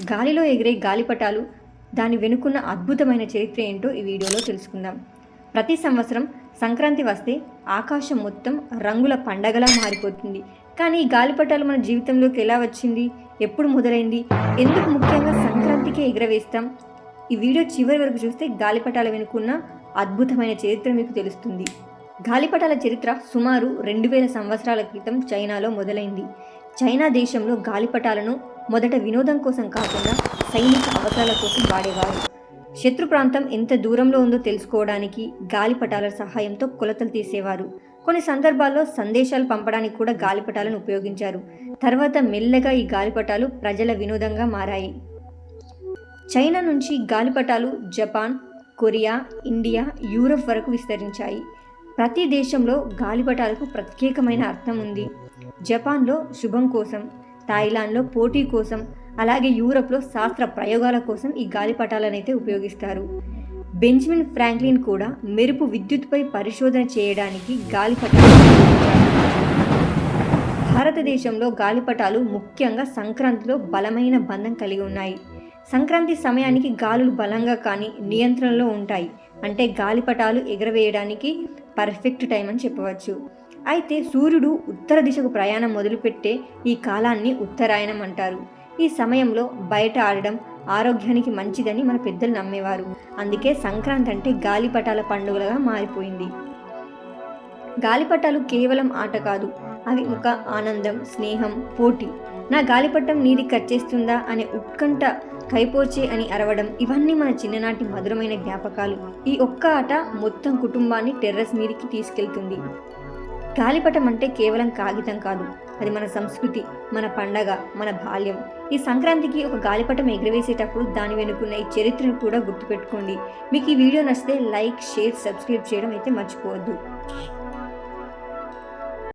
గాలిలో ఎగిరే గాలిపటాలు దాని వెనుకున్న అద్భుతమైన చరిత్ర ఏంటో ఈ వీడియోలో తెలుసుకుందాం. ప్రతి సంవత్సరం సంక్రాంతి వస్తే ఆకాశం మొత్తం రంగుల పండగలా మారిపోతుంది. కానీ ఈ గాలిపటాలు మన జీవితంలోకి ఎలా వచ్చింది? ఎప్పుడు మొదలైంది? ఎందుకు ముఖ్యంగా సంక్రాంతికే ఎగరవేస్తాం? ఈ వీడియో చివరి వరకు చూస్తే గాలిపటాల వెనుకున్న అద్భుతమైన చరిత్ర మీకు తెలుస్తుంది. గాలిపటాల చరిత్ర సుమారు రెండు వేల సంవత్సరాల క్రితం చైనాలో మొదలైంది. చైనా దేశంలో గాలిపటాలను మొదట వినోదం కోసం కాకుండా సైనిక అవసరాల కోసం వాడేవారు. శత్రు ప్రాంతం ఎంత దూరంలో ఉందో తెలుసుకోవడానికి గాలిపటాల సహాయంతో కొలతలు తీసేవారు. కొన్ని సందర్భాల్లో సందేశాలు పంపడానికి కూడా గాలిపటాలను ఉపయోగించారు. తర్వాత మెల్లగా ఈ గాలిపటాలు ప్రజల వినోదంగా మారాయి. చైనా నుంచి గాలిపటాలు జపాన్ కొరియా ఇండియా యూరప్ వరకు విస్తరించాయి. ప్రతి దేశంలో గాలిపటాలకు ప్రత్యేకమైన అర్థం ఉంది. జపాన్లో శుభం కోసం థాయిలాండ్లో పోటీ కోసం అలాగే యూరప్లో శాస్త్ర ప్రయోగాల కోసం ఈ గాలిపటాలను అయితే ఉపయోగిస్తారు. బెంజమిన్ ఫ్రాంక్లిన్ కూడా మెరుపు విద్యుత్పై పరిశోధన చేయడానికి గాలిపటాలు భారతదేశంలో గాలిపటాలు ముఖ్యంగా సంక్రాంతిలో బలమైన బంధం కలిగి ఉన్నాయి. సంక్రాంతి సమయానికి గాలులు బలంగా కానీ నియంత్రణలో ఉంటాయి. అంటే గాలిపటాలు ఎగరవేయడానికి పర్ఫెక్ట్ టైం అని చెప్పవచ్చు. అయితే సూర్యుడు ఉత్తర దిశకు ప్రయాణం మొదలుపెట్టే ఈ కాలాన్ని ఉత్తరాయణం అంటారు. ఈ సమయంలో బయట ఆడడం ఆరోగ్యానికి మంచిదని మన పెద్దలు నమ్మేవారు. అందుకే సంక్రాంతి అంటే గాలిపటాల పండుగలుగా మారిపోయింది. గాలిపటాలు కేవలం ఆట కాదు అవి ఒక ఆనందం స్నేహం పోటీ. నా గాలిపటం నీది కచ్చేస్తుందా అనే ఉత్కంఠ కైపోచే అని అరవడం ఇవన్నీ మన చిన్ననాటి మధురమైన జ్ఞాపకాలు. ఈ ఒక్క ఆట మొత్తం కుటుంబాన్ని టెర్రస్ మీదకి తీసుకెళ్తుంది. గాలిపటం అంటే కేవలం కాగితం కాదు. అది మన సంస్కృతి మన పండగ మన బాల్యం. ఈ సంక్రాంతికి ఒక గాలిపటం ఎగరవేసేటప్పుడు దాని వెనుకున్న ఈ చరిత్రను కూడా గుర్తుపెట్టుకోండి. మీకు ఈ వీడియో నచ్చితే లైక్ షేర్ సబ్స్క్రైబ్ చేయడం అయితే మర్చిపోవద్దు.